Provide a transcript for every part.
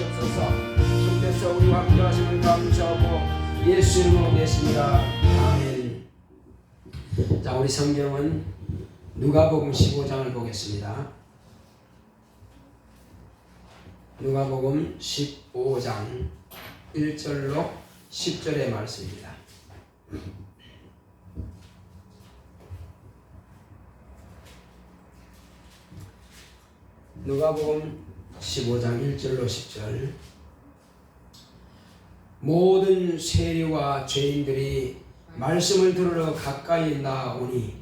주시옵소서. 주께서 우리와 함께 하심을 감사하고 예수 이름으로 됐습니다. 아멘. 자 우리 성경은 누가복음 15장을 보겠습니다. 누가복음 15장 1절로 10절의 말씀입니다. 누가복음 15장 1절로 10절. 모든 세리와 죄인들이 말씀을 들으러 가까이 나오니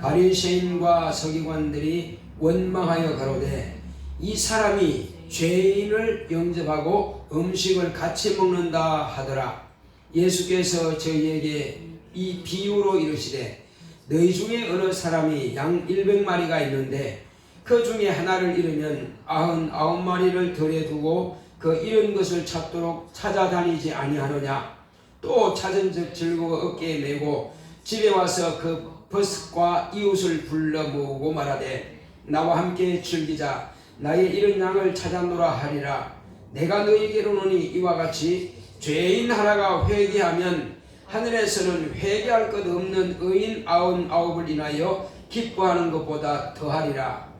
바리새인과 서기관들이 원망하여 가로되 이 사람이 죄인을 영접하고 음식을 같이 먹는다 하더라. 예수께서 저희에게 이 비유로 이르시되 너희 중에 어느 사람이 양 100마리가 있는데 그 중에 하나를 잃으면 아흔 아홉 마리를 덜에 두고 그 잃은 것을 찾도록 찾아다니지 아니하느냐? 또 찾은 즉 즐거워 어깨에 메고 집에 와서 그 버섯과 이웃을 불러 모으고 말하되 나와 함께 즐기자. 나의 잃은 양을 찾아노라 하리라. 내가 너희에게로노니 이와 같이 죄인 하나가 회개하면 하늘에서는 회개할 것 없는 의인 아흔 아홉을 인하여 기뻐하는 것보다 더하리라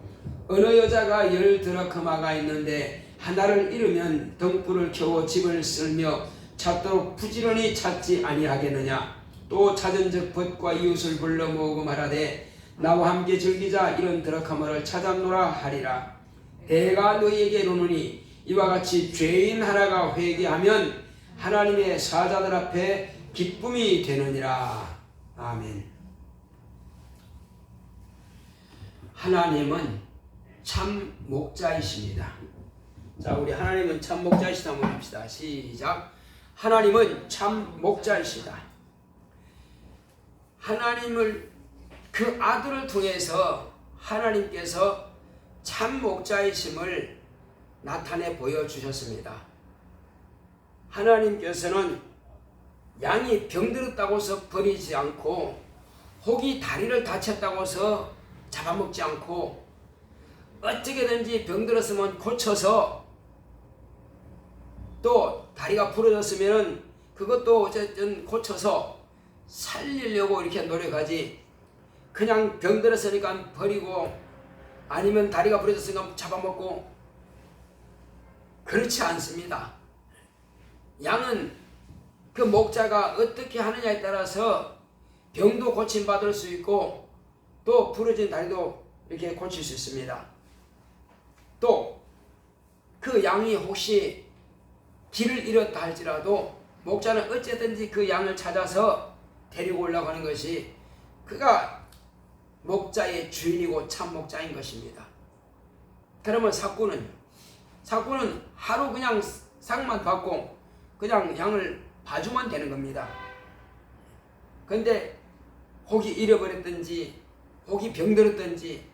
어느 여자가 열 드라크마가 있는데 하나를 잃으면 등불을 켜고 집을 쓸며 찾도록 부지런히 찾지 아니하겠느냐? 또 찾은 즉 벗과 이웃을 불러 모으고 말하되 나와 함께 즐기자 이런 드라크마를 찾았노라 하리라. 내가 너희에게 이르노니 이와 같이 죄인 하나가 회개하면 하나님의 사자들 앞에 기쁨이 되느니라. 아멘. 하나님은 참 목자이십니다. 자, 우리 하나님은 참 목자이시다 한번 합시다. 시작. 하나님은 참 목자이시다. 하나님을 그 아들을 통해서 하나님께서 참 목자이심을 나타내 보여주셨습니다. 하나님께서는 양이 병들었다고 해서 버리지 않고 혹이 다리를 다쳤다고 해서 잡아먹지 않고 어떻게든지 병들었으면 고쳐서 또 다리가 부러졌으면 그것도 어쨌든 고쳐서 살리려고 이렇게 노력하지 그냥 병들었으니까 버리고 아니면 다리가 부러졌으니까 잡아먹고 그렇지 않습니다. 양은 그 목자가 어떻게 하느냐에 따라서 병도 고침받을 수 있고 또 부러진 다리도 이렇게 고칠 수 있습니다. 또 그 양이 혹시 길을 잃었다 할지라도 목자는 어쨌든지 그 양을 찾아서 데리고 올라가는 것이 그가 목자의 주인이고 참 목자인 것입니다. 그러면 사꾼은 사꾼은 하루 그냥 상만 받고 그냥 양을 봐주면 되는 겁니다. 근데 혹이 잃어버렸든지 혹이 병들었든지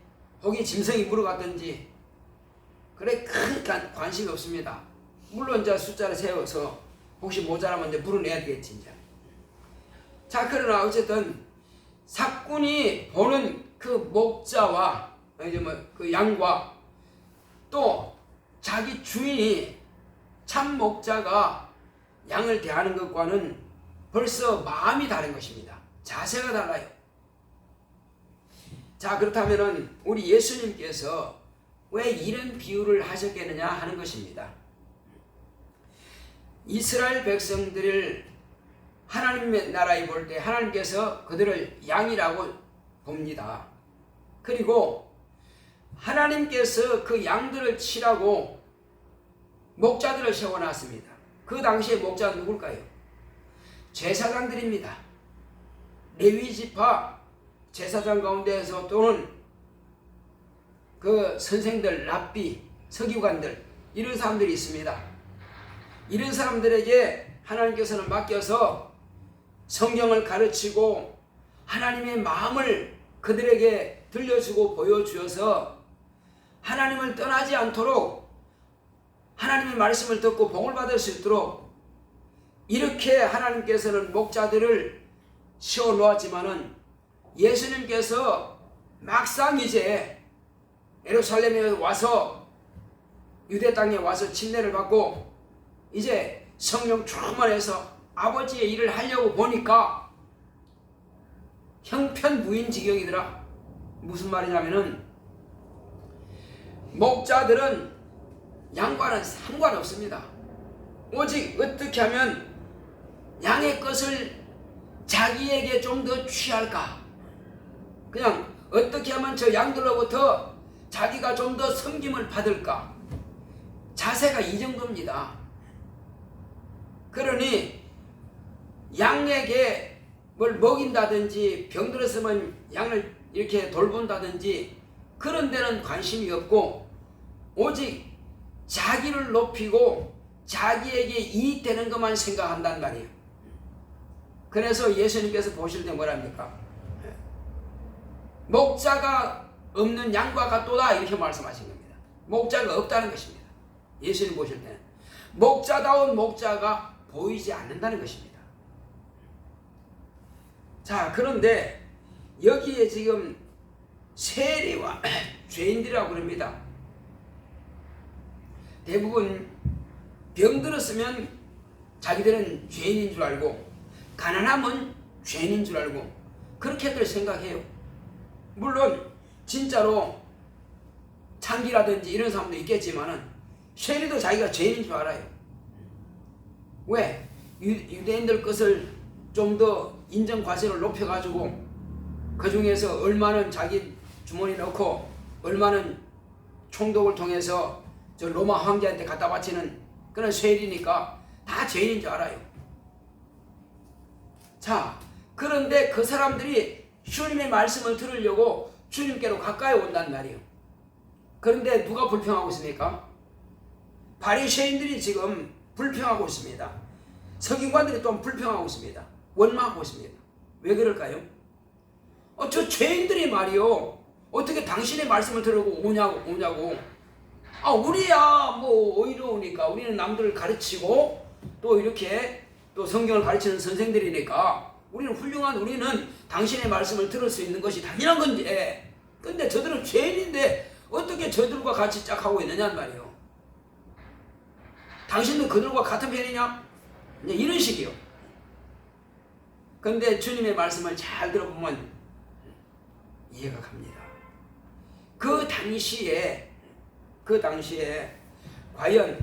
혹이 짐승이 물어갔든지 그래 큰 관- 관심이 없습니다. 물론 이제 숫자를 세워서 혹시 모자라면 이제 물어내야 되겠지 이제. 자 그러나 어쨌든 사꾼이 보는 그 목자와 이제 뭐 그 양과 또 자기 주인이 참 목자가 양을 대하는 것과는 벌써 마음이 다른 것입니다. 자세가 달라요. 자 그렇다면은 우리 예수님께서 왜 이런 비유를 하셨겠느냐 하는 것입니다. 이스라엘 백성들을 하나님의 나라에 볼 때 하나님께서 그들을 양이라고 봅니다. 그리고 하나님께서 그 양들을 치라고 목자들을 세워놨습니다. 그 당시에 목자는 누굴까요? 제사장들입니다. 레위 지파 제사장 가운데에서 또는 그 선생들, 랍비, 서기관들 이런 사람들이 있습니다. 이런 사람들에게 하나님께서는 맡겨서 성경을 가르치고 하나님의 마음을 그들에게 들려주고 보여주어서 하나님을 떠나지 않도록 하나님의 말씀을 듣고 복을 받을 수 있도록 이렇게 하나님께서는 목자들을 세워 놓았지만은 예수님께서 막상 이제 예루살렘에 와서 유대 땅에 와서 침례를 받고 이제 성령 충만해서 아버지의 일을 하려고 보니까 형편무인 지경이더라. 무슨 말이냐면은 목자들은 양과는 상관없습니다. 오직 어떻게 하면 양의 것을 자기에게 좀 더 취할까? 그냥 어떻게 하면 저 양들로부터 자기가 좀 더 섬김을 받을까? 자세가 이 정도입니다. 그러니 양에게 뭘 먹인다든지 병들었으면 양을 이렇게 돌본다든지 그런 데는 관심이 없고 오직 자기를 높이고 자기에게 이익되는 것만 생각한단 말이에요. 그래서 예수님께서 보실 때 뭐랍니까? 목자가 없는 양과 같도다 이렇게 말씀하신 겁니다. 목자가 없다는 것입니다. 예수님 보실 때는 목자다운 목자가 보이지 않는다는 것입니다. 자 그런데 여기에 지금 세리와 죄인들이라고 그럽니다. 대부분 병들었으면 자기들은 죄인인 줄 알고 가난하면 죄인인 줄 알고 그렇게들 생각해요. 물론 진짜로 창기라든지 이런 사람도 있겠지만은 쉐리도 자기가 죄인인 줄 알아요. 왜? 유, 유대인들 것을 좀 더 인정 과세를 높여가지고 그 중에서 얼마는 자기 주머니 넣고 얼마는 총독을 통해서 저 로마 황제한테 갖다 바치는 그런 쉐리니까 다 죄인인 줄 알아요. 자, 그런데 그 사람들이 주님의 말씀을 들으려고 주님께로 가까이 온단 말이에요. 그런데 누가 불평하고 있습니까? 바리새인들이 지금 불평하고 있습니다. 서기관들이 또 불평하고 있습니다. 원망하고 있습니다. 왜 그럴까요? 어, 저 죄인들이 말이요. 어떻게 당신의 말씀을 들으고 오냐고, 오냐고. 아, 우리야, 뭐, 어이로우니까. 우리는 남들을 가르치고, 또 이렇게, 또 성경을 가르치는 선생들이니까, 우리는 훌륭한, 우리는 당신의 말씀을 들을 수 있는 것이 당연한 건데, 근데 저들은 죄인인데, 어떻게 저들과 같이 짝하고 있느냐는 말이에요. 당신도 그들과 같은 편이냐? 이런 식이요. 근데 주님의 말씀을 잘 들어보면 이해가 갑니다. 그 당시에, 그 당시에 과연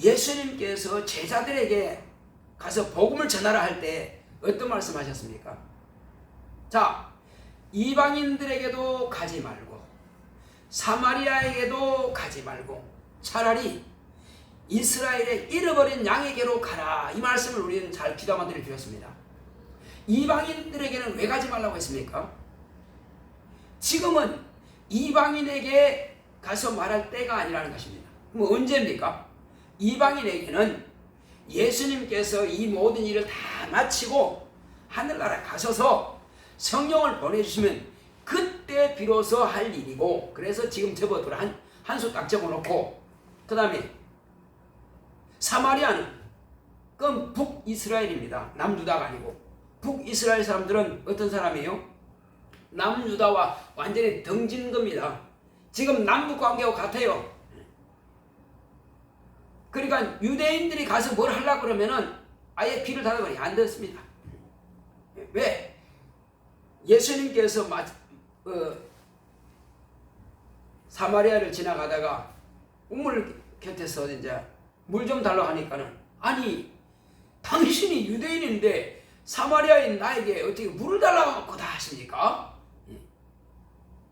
예수님께서 제자들에게 가서 복음을 전하라 할 때 어떤 말씀 하셨습니까? 자, 이방인들에게도 가지 말고, 사마리아에게도 가지 말고, 차라리 이스라엘의 잃어버린 양에게로 가라. 이 말씀을 우리는 잘 귀담아 드릴 필요했습니다. 이방인들에게는 왜 가지 말라고 했습니까? 지금은 이방인에게 가서 말할 때가 아니라는 것입니다. 그럼 언제입니까? 이방인에게는 예수님께서 이 모든 일을 다 마치고 하늘나라 가셔서 성령을 보내주시면 그때 비로소 할 일이고 그래서 지금 접어들어 한수 딱 접어놓고 그 다음에 사마리아는 그건 북이스라엘입니다. 남유다가 아니고 북이스라엘 사람들은 어떤 사람이에요? 남유다와 완전히 등진 겁니다. 지금 남북 관계와 같아요. 그러니까 유대인들이 가서 뭘 하려고 그러면은 아예 귀를 닫아버리 안 듣습니다. 왜? 예수님께서 마, 어, 사마리아를 지나가다가 우물 곁에서 이제 물 좀 달라고 하니까는 아니 당신이 유대인인데 사마리아인 나에게 어떻게 물을 달라고 다 하십니까?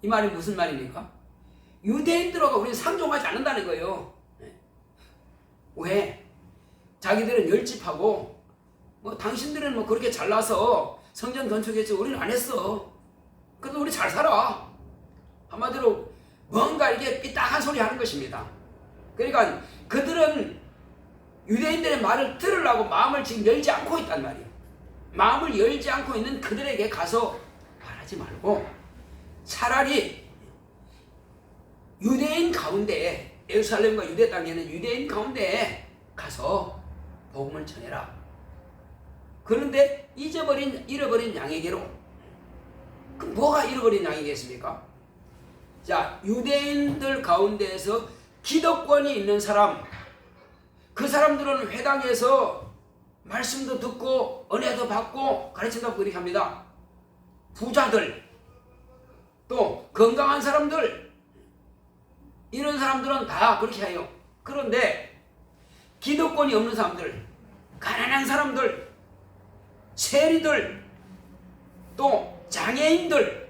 이 말이 무슨 말입니까? 유대인들하고 우리는 상종하지 않는다는 거예요. 왜? 자기들은 열집하고 뭐 당신들은 뭐 그렇게 잘나서 성전 건축했지 우리는 안 했어. 그래도 우리 잘 살아. 한마디로 뭔가 이게 삐딱한 소리 하는 것입니다. 그러니까 그들은 유대인들의 말을 들으려고 마음을 지금 열지 않고 있단 말이에요. 마음을 열지 않고 있는 그들에게 가서 말하지 말고 차라리 유대인 가운데 예루살렘과 유대 땅에는 유대인 가운데 가서 복음을 전해라. 그런데 잊어버린 잃어버린 양에게로 그 뭐가 잃어버린 양이겠습니까? 자, 유대인들 가운데에서 기득권이 있는 사람, 그 사람들은 회당에서 말씀도 듣고 은혜도 받고 가르친다고 그렇게 합니다. 부자들, 또 건강한 사람들, 이런 사람들은 다 그렇게 해요. 그런데 기득권이 없는 사람들, 가난한 사람들, 세리들, 또 장애인들,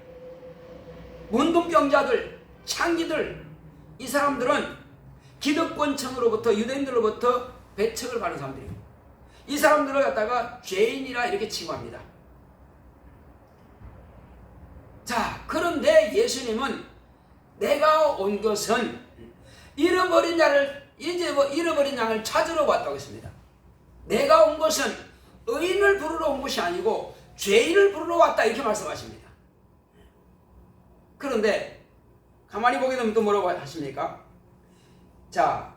문둥병자들, 창기들 이 사람들은 기득권층으로부터 유대인들로부터 배척을 받는 사람들이에요. 이 사람들을 갖다가 죄인이라 이렇게 칭호합니다. 자, 그런데 예수님은 내가 온 것은 잃어버린 자를 이제 뭐 잃어버린 양을 찾으러 왔다고 했습니다. 내가 온 것은 의인을 부르러 온 것이 아니고 죄인을 부르러 왔다 이렇게 말씀하십니다. 그런데 가만히 보게 되면 또 뭐라고 하십니까? 자,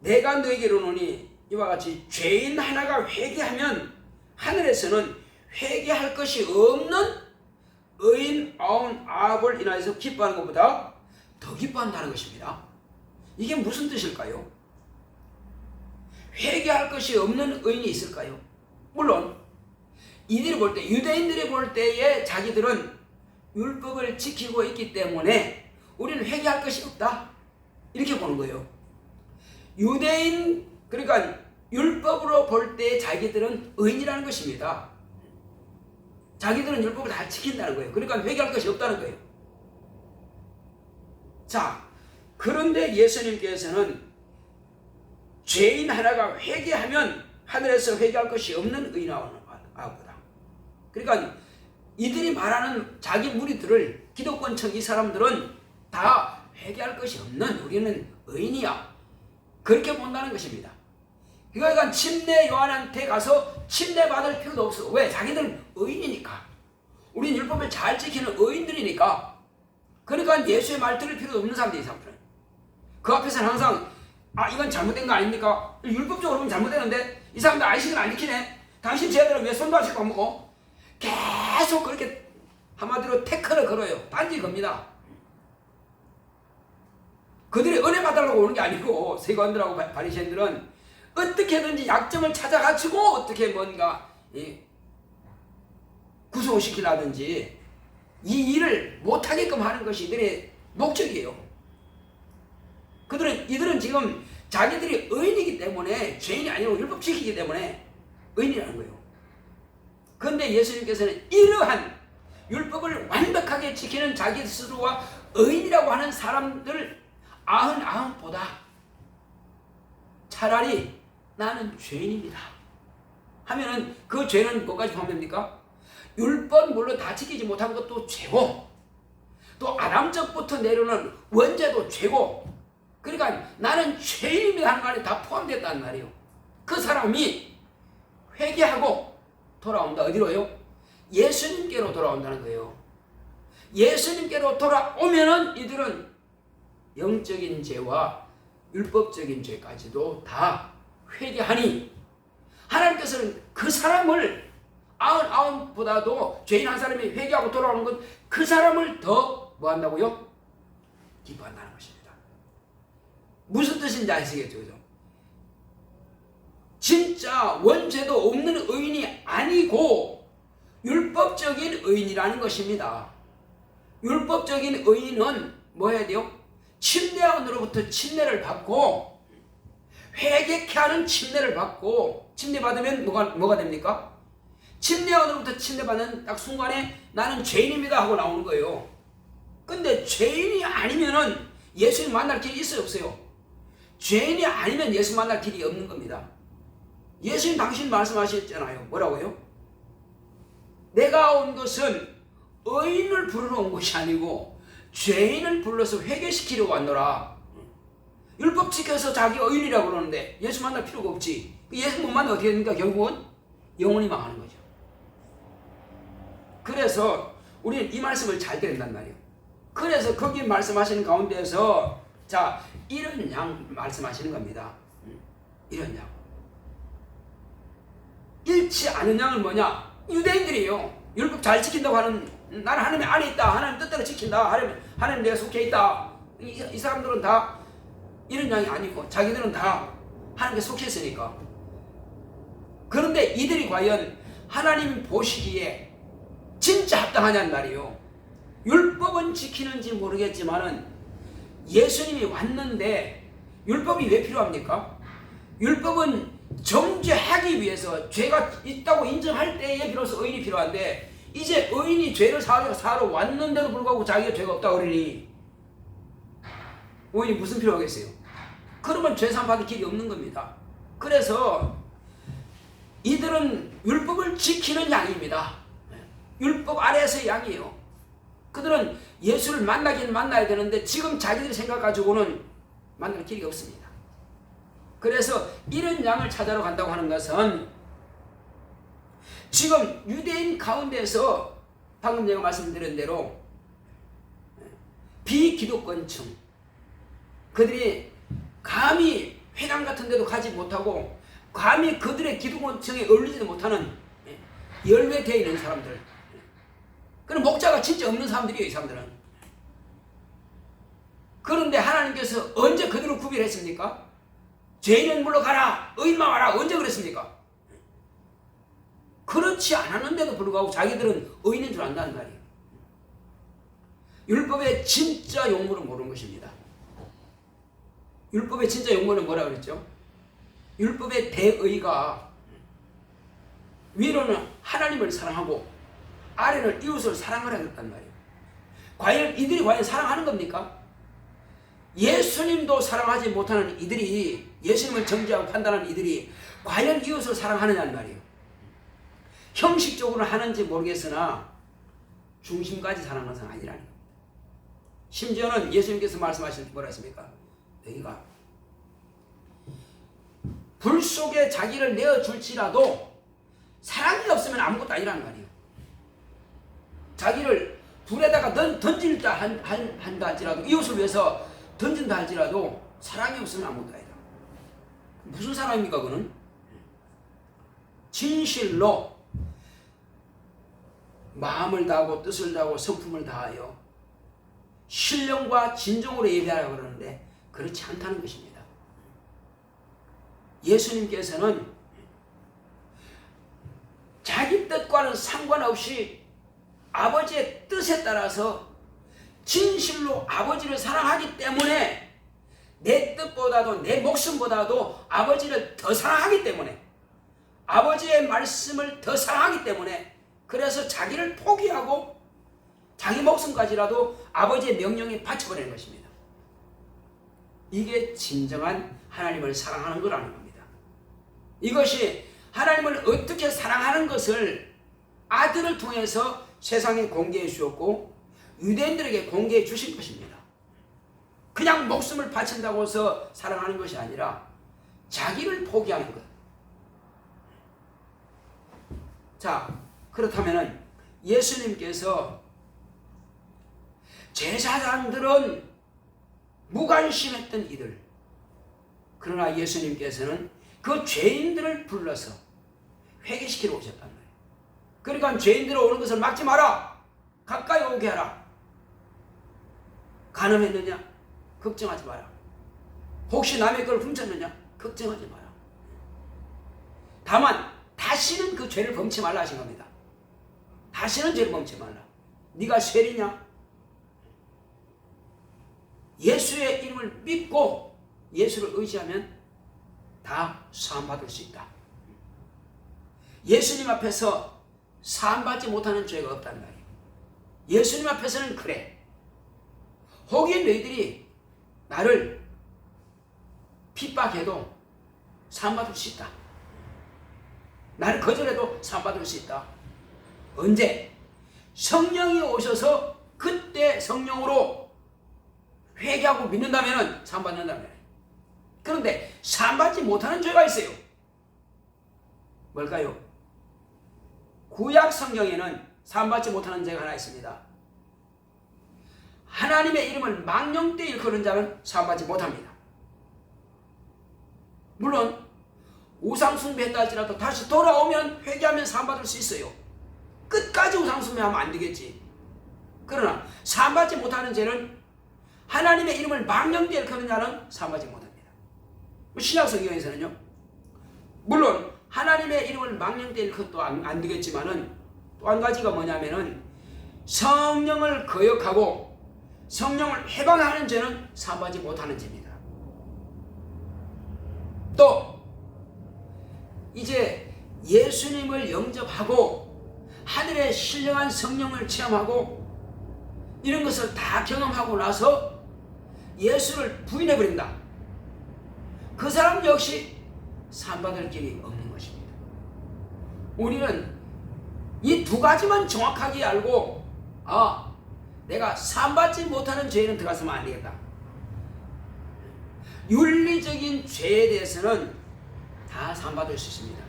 내가 너에게로 오니 이와 같이 죄인 하나가 회개하면 하늘에서는 회개할 것이 없는 의인 아홉을 인하여서 기뻐하는 것보다 더 기뻐한다는 것입니다. 이게 무슨 뜻일까요? 회개할 것이 없는 의인이 있을까요? 물론 이들이 볼 때 유대인들이 볼 때에 자기들은 율법을 지키고 있기 때문에 우리는 회개할 것이 없다 이렇게 보는 거예요. 유대인 그러니까 율법으로 볼 때 자기들은 의인이라는 것입니다. 자기들은 율법을 다 지킨다는 거예요. 그러니까 회개할 것이 없다는 거예요. 자, 그런데 예수님께서는 죄인 하나가 회개하면 하늘에서 회개할 것이 없는 의인아보다. 그러니까 이들이 말하는 자기 무리들을 기독권층 이 사람들은 다 회개할 것이 없는 우리는 의인이야. 그렇게 본다는 것입니다. 그러니까 침례 요한한테 가서 침례 받을 필요도 없어. 왜? 자기들은 의인이니까. 우리는 율법을 잘 지키는 의인들이니까. 그러니까 예수의 말 들을 필요도 없는 사람들이 이 사람들은. 그 앞에서는 항상 아 이건 잘못된 거 아닙니까? 율법적으로 보면 잘못되는데 이 사람들 안식을 안 지키네. 당신 쟤들은 왜 손도 안 먹어? 계속 그렇게 한마디로 태클을 걸어요. 단지 겁니다. 그들이 은혜 받으려고 오는 게 아니고 세관들하고 바리새인들은 어떻게든지 약점을 찾아가지고 어떻게 뭔가 이, 구속시키라든지 이 일을 못하게끔 하는 것이 이들의 목적이에요. 그들은 이들은 지금 자기들이 의인이기 때문에 죄인이 아니고 율법 지키기 때문에 의인이라는 거예요. 그런데 예수님께서는 이러한 율법을 완벽하게 지키는 자기 스스로가 의인이라고 하는 사람들 아흔 아흔보다 차라리 나는 죄인입니다. 하면은 그 죄는 뭐까지 포함됩니까? 율법 물론 다 지키지 못한 것도 죄고 또 아담적부터 내려오는 원죄도 죄고 그러니까 나는 하는 말이 다 포함됐다는 말이에요. 그 사람이 회개하고 돌아온다. 어디로요? 예수님께로 돌아온다는 거예요. 예수님께로 돌아오면은 이들은 영적인 죄와 율법적인 죄까지도 다 회개하니 하나님께서는 그 사람을 아흔 아흔보다도 죄인 한 사람이 회개하고 돌아오는 건 그 사람을 더 뭐 한다고요? 기뻐한다는 것입니다. 무슨 뜻인지 아시겠죠? 그죠? 진짜 원죄도 없는 의인이 아니고 율법적인 의인이라는 것입니다. 율법적인 의인은 뭐 해야 돼요? 침례원으로부터 침례를 받고 회개케 하는 침례를 받고 침례 받으면 뭐가 뭐가 됩니까? 침례원으로부터 침례받는 딱 순간에 나는 죄인입니다 하고 나오는 거예요. 근데 죄인이 아니면은 예수님 만날 길이 있어요 없어요? 죄인이 아니면 예수 만날 길이 없는 겁니다. 예수님 당신 말씀하셨잖아요. 뭐라고요? 내가 온 것은 의인을 부르러 온 것이 아니고 죄인을 불러서 회개시키려고 왔노라. 율법 지켜서 자기 의인이라고 그러는데 예수 만날 필요가 없지. 예수 못 만나 어떻게 됩니까? 결국은 영원히 망하는 거죠. 그래서 우리는 이 말씀을 잘 들은단 말이에요. 그래서 거기 말씀하시는 가운데서 자 이런 양 말씀하시는 겁니다. 음, 이런 양. 잃지 않은 양은 뭐냐? 유대인들이에요. 율법 잘 지킨다고 하는 나는 하나님 안에 있다. 하나님 뜻대로 지킨다. 하나님 하나님 내가 속해 있다. 이, 이 사람들은 다 이런 양이 아니고 자기들은 다 하나님께 속했으니까. 그런데 이들이 과연 하나님 보시기에 진짜 합당하냐는 말이요. 율법은 지키는지 모르겠지만은 예수님이 왔는데 율법이 왜 필요합니까? 율법은 정죄하기 위해서 죄가 있다고 인정할 때에 비로소 의인이 필요한데 이제 의인이 죄를 사러, 사러 왔는데도 불구하고 자기가 죄가 없다고 그러니 의인이 무슨 필요하겠어요? 그러면 죄산 받을 길이 없는 겁니다. 그래서 이들은 율법을 지키는 양입니다. 율법 아래에서의 양이에요. 그들은 예수를 만나긴 만나야 되는데 지금 자기들 생각 가지고는 만날 길이 없습니다. 그래서 이런 양을 찾아러 간다고 하는 것은 지금 유대인 가운데서 방금 제가 말씀드린 대로 비기독권층 그들이 감히 회당 같은 데도 가지 못하고 감히 그들의 기독권층에 어울리지도 못하는 열외되어 있는 사람들 그런 목자가 진짜 없는 사람들이에요 이 사람들은 그런데 하나님께서 언제 그들을 구별했습니까? 죄인은 물러가라 의인만 와라 언제 그랬습니까? 그렇지 않았는데도 불구하고 자기들은 의인인 줄 안다는 말이에요 율법의 진짜 용무는 모르는 것입니다 율법의 진짜 용무는 뭐라 그랬죠? 율법의 대의가 위로는 하나님을 사랑하고 아래는 이웃을 사랑하라 그랬단 말이에요. 과연 이들이 과연 사랑하는 겁니까? 예수님도 사랑하지 못하는 이들이 예수님을 정죄하고 판단하는 이들이 과연 이웃을 사랑하느냐는 말이에요. 형식적으로 하는지 모르겠으나 중심까지 사랑하는 사람 아니라는 겁니다. 심지어는 예수님께서 말씀하신 뭐라 했습니까? 너희가 불 속에 자기를 내어줄지라도 사랑이 없으면 아무것도 아니라는 말이에요. 자기를 불에다가 던, 던질다 한, 한, 한다 할지라도 이웃을 위해서 던진다 할지라도 사랑이 없으면 아무것도 아니다. 무슨 사랑입니까 그는? 진실로 마음을 다하고 뜻을 다하고 성품을 다하여 신령과 진정으로 예배하라고 그러는데 그렇지 않다는 것입니다. 예수님께서는 자기 뜻과는 상관없이 아버지의 뜻에 따라서 진실로 아버지를 사랑하기 때문에 내 뜻보다도 내 목숨보다도 아버지를 더 사랑하기 때문에 아버지의 말씀을 더 사랑하기 때문에 그래서 자기를 포기하고 자기 목숨까지라도 아버지의 명령에 바쳐버리는 것입니다. 이게 진정한 하나님을 사랑하는 거라는 겁니다. 이것이 하나님을 어떻게 사랑하는 것을 아들을 통해서 세상에 공개해 주었고 유대인들에게 공개해 주신 것입니다. 그냥 목숨을 바친다고 해서 사랑하는 것이 아니라 자기를 포기하는 것. 자, 그렇다면 예수님께서 제사장들은 무관심했던 이들. 그러나 예수님께서는 그 죄인들을 불러서 회개시키러 말이에요. 그러니까 죄인들 오는 것을 막지 마라. 가까이 오게 하라. 가늠했느냐? 걱정하지 마라. 혹시 남의 걸 훔쳤느냐? 걱정하지 마라. 다만 다시는 그 죄를 범치 말라 하신 겁니다. 다시는 죄를 범치 말라. 네가 쇠리냐? 예수의 이름을 믿고 예수를 의지하면 다 사함받을 수 있다. 예수님 앞에서 사함받지 못하는 죄가 없다는 말이에요. 예수님 앞에서는 그래. 혹인 너희들이 나를 핍박해도 사함받을 수 있다. 나를 거절해도 사함받을 수 있다. 언제? 성령이 오셔서 그때 성령으로 회개하고 믿는다면 사함받는다면 그런데 사함받지 못하는 죄가 있어요. 뭘까요? 구약 성경에는 사함받지 못하는 죄가 하나 있습니다. 하나님의 이름을 망령되 일컫는 자는 사함받지 못합니다. 물론 우상 숭배했다 할지라도 다시 돌아오면 회개하면 사함받을 수 있어요. 끝까지 우상 숭배하면 안 되겠지. 그러나 사함받지 못하는 죄는 하나님의 이름을 망령되이 일컫는 자는 사함하지 못합니다. 뭐 신약 성경에서는요. 물론 하나님의 이름을 망령되이 일컫도 안, 안 되겠지만은 또 한 가지가 뭐냐면은 성령을 거역하고 성령을 해방하는 죄는 사함하지 못하는 죄입니다. 또 이제 예수님을 영접하고 하늘의 신령한 성령을 체험하고 이런 것을 다 경험하고 나서 예수를 부인해 버린다. 그 사람 역시 산받을 길이 것입니다. 우리는 이 두 가지만 정확하게 알고 아 내가 산받지 못하는 죄에는 들어가서면 안 되겠다. 윤리적인 죄에 대해서는 다 산받을 수 있습니다.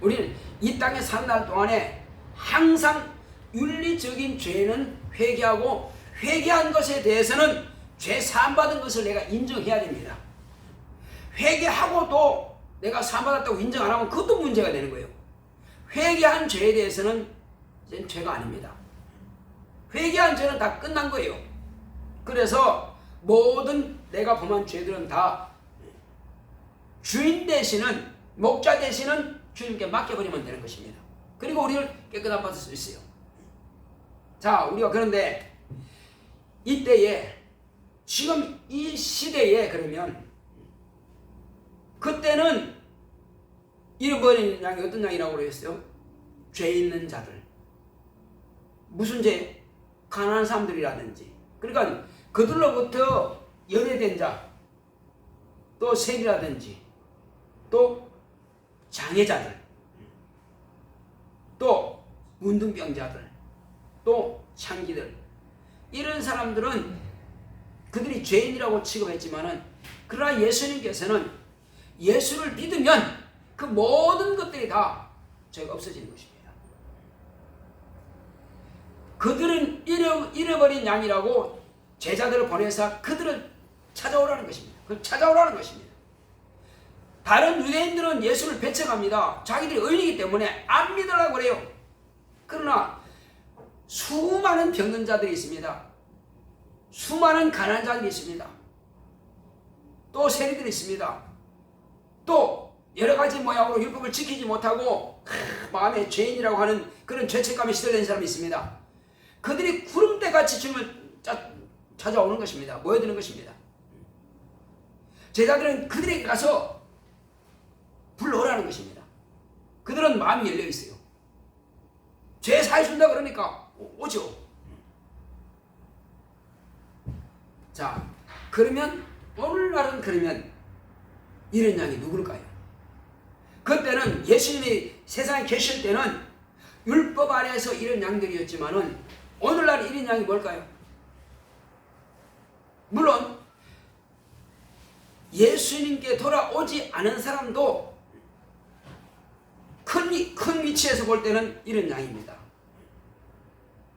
우리는 이 땅에 사는 날 동안에 항상 윤리적인 죄는 회개하고 회개한 것에 대해서는 죄 사함받은 것을 내가 인정해야 됩니다. 회개하고도 내가 사함받았다고 인정 안 하면 그것도 문제가 되는 거예요. 회개한 죄에 대해서는 죄가 아닙니다. 회개한 죄는 다 끝난 거예요. 그래서 모든 내가 범한 죄들은 다 주인 대신은 목자 대신은 주님께 맡겨버리면 되는 것입니다. 그리고 우리를 깨끗한 받을 수 있어요. 자, 우리가 그런데 이때에 지금 이 시대에 그러면 그때는 잃어버린 양이 어떤 양이라고 그랬어요? 죄 있는 자들. 무슨 죄? 가난한 사람들이라든지. 그러니까 그들로부터 연애된 자, 또 세리라든지, 또 장애자들, 또 문둥병자들, 또 창기들 이런 사람들은 그들이 죄인이라고 취급했지만은 그러나 예수님께서는 예수를 믿으면 그 모든 것들이 다 죄가 없어지는 것입니다. 그들은 잃어, 잃어버린 양이라고 제자들을 보내서 그들을 찾아오라는 것입니다. 그걸 찾아오라는 것입니다. 다른 유대인들은 예수를 배척합니다. 자기들이 의인이기 때문에 안 믿으라고 그래요. 그러나 수많은 병든 자들이 있습니다. 수많은 가난한 자들이 있습니다. 또 세리들이 있습니다. 또 여러 가지 모양으로 율법을 지키지 못하고 마음에 죄인이라고 하는 그런 죄책감에 시달리는 사람이 있습니다. 그들이 구름대같이 주님을 찾아오는 것입니다. 모여드는 것입니다. 제자들은 그들에게 가서 불러오라는 것입니다. 그들은 마음이 열려 있어요. 죄 사해준다 그러니까 오죠. 자, 그러면 오늘날은 그러면 이런 양이 누굴까요? 그때는 예수님이 세상에 계실 때는 율법 아래에서 이런 양들이었지만은 오늘날 이런 양이 뭘까요? 물론 예수님께 돌아오지 않은 사람도 큰, 위, 큰 위치에서 볼 때는 이런 양입니다.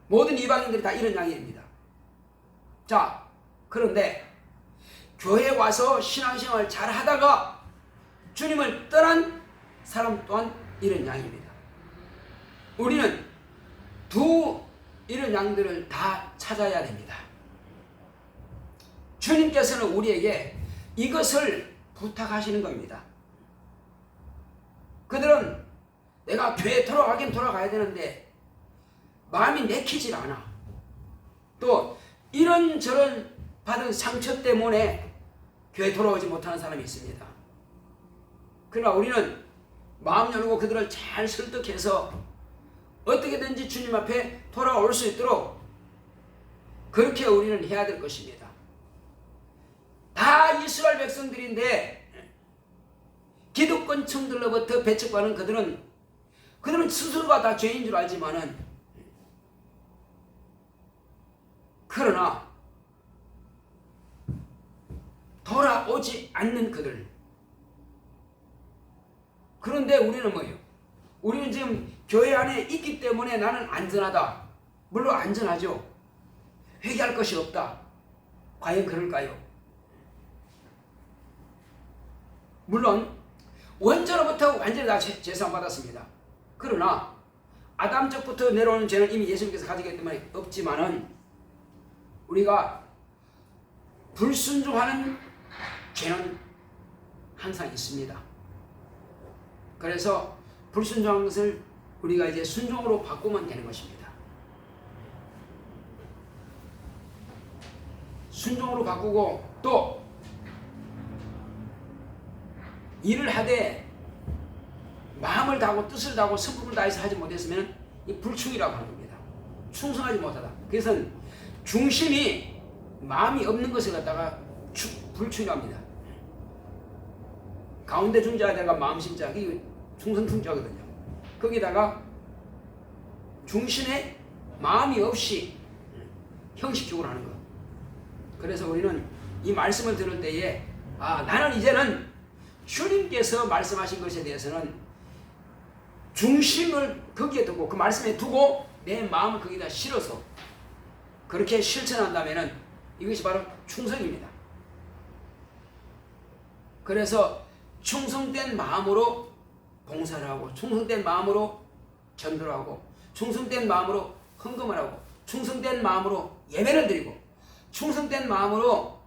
모든 이방인들이 다 이런 양입니다. 자, 그런데 교회 와서 신앙생활 잘 하다가 주님을 떠난 사람 또한 이런 양입니다. 우리는 두 이런 양들을 다 찾아야 됩니다. 주님께서는 우리에게 이것을 부탁하시는 겁니다. 그들은 내가 교회 돌아가긴 돌아가야 되는데 마음이 내키질 않아. 또 이런저런 받은 상처 때문에 교회 돌아오지 못하는 사람이 있습니다. 그러나 우리는 마음 열고 그들을 잘 설득해서 어떻게든지 주님 앞에 돌아올 수 있도록 그렇게 우리는 해야 될 것입니다. 다 이스라엘 백성들인데 기득권층들로부터 배척받는 그들은 그들은 스스로가 다 죄인 줄 알지만은 그러나 돌아오지 않는 그들 그런데 우리는 뭐예요? 우리는 지금 교회 안에 있기 때문에 나는 안전하다. 물론 안전하죠. 회개할 것이 없다. 과연 그럴까요? 물론 원자로부터 완전히 다 재산 받았습니다. 그러나 아담적부터 내려오는 죄는 이미 예수님께서 가지기 때문에 없지만은 우리가 불순종하는 죄는 항상 있습니다. 그래서 불순종한 것을 우리가 이제 순종으로 바꾸면 되는 것입니다. 순종으로 바꾸고 또 일을 하되 마음을 다하고 뜻을 다하고 성품을 다해서 하지 못했으면 이 불충이라고 하는 겁니다. 충성하지 못하다. 그래서 중심이 마음이 없는 것을 갖다가 추, 불충이랍니다. 가운데 중자가 마음 심자 이 충성충자거든요. 거기다가 중심에 마음이 없이 형식적으로 하는 것. 그래서 우리는 이 말씀을 들을 때에 아 나는 이제는 주님께서 말씀하신 것에 대해서는 중심을 거기에 두고 그 말씀에 두고 내 마음을 거기다 실어서 그렇게 실천한다면은 이것이 바로 충성입니다. 그래서 충성된 마음으로 봉사를 하고 충성된 마음으로 전도를 하고 충성된 마음으로 헌금을 하고 충성된 마음으로 예배를 드리고 충성된 마음으로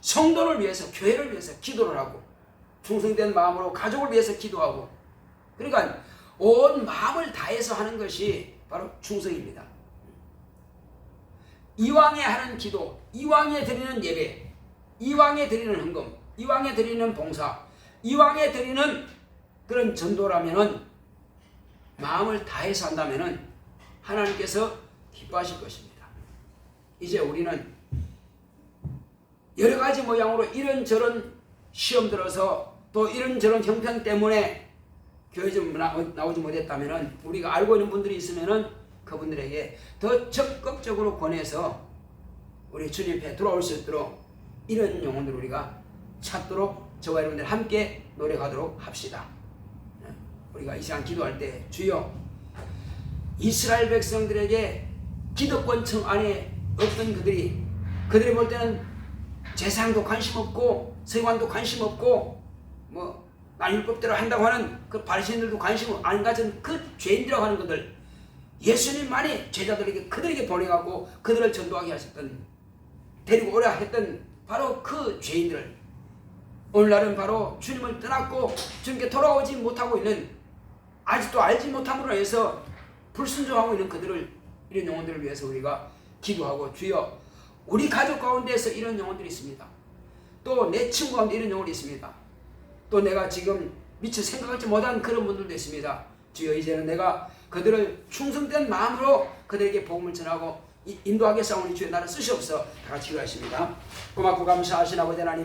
성도를 위해서 교회를 위해서 기도를 하고 충성된 마음으로 가족을 위해서 기도하고 그러니까 온 마음을 다해서 하는 것이 바로 충성입니다. 이왕에 하는 기도, 이왕에 드리는 예배, 이왕에 드리는 헌금, 이왕에 드리는 봉사, 이왕에 드리는 그런 전도라면은 마음을 다해서 한다면은 하나님께서 기뻐하실 것입니다. 이제 우리는 여러 가지 모양으로 이런저런 시험 들어서 또 이런저런 형편 때문에 교회 좀 나- 나오지 못했다면은 우리가 알고 있는 분들이 있으면은 그분들에게 더 적극적으로 권해서 우리 주님 앞에 돌아올 수 있도록 이런 영혼들 우리가 찾도록 저와 여러분들 함께 노력하도록 합시다. 네. 우리가 이 시간 기도할 때 주여 이스라엘 백성들에게 기득권 층 안에 없던 그들이 그들이 볼 때는 재상도 관심 없고 세관도 관심 없고 뭐 율법대로 한다고 하는 그 바리새인들도 관심 안 가진 그 죄인이라고 하는 것들 예수님만이 제자들에게 그들에게 보내갖고 그들을 전도하게 하셨던 데리고 오라 했던 바로 그 죄인들 오늘날은 바로 주님을 떠났고 주님께 돌아오지 못하고 있는 아직도 알지 못함으로 해서 불순종하고 있는 그들을 이런 영혼들을 위해서 우리가 기도하고 주여 우리 가족 가운데서 이런 영혼들이 있습니다. 또 내 친구 가운데 이런 영혼이 있습니다. 또 내가 지금 미처 생각하지 못한 그런 분들도 있습니다. 주여 이제는 내가 그들을 충성된 마음으로 그들에게 복음을 전하고 이- 인도하겠사오니 주여 나를 쓰시옵소서 다 같이 기도하십니다. 고맙고 감사하신 아버지 하나님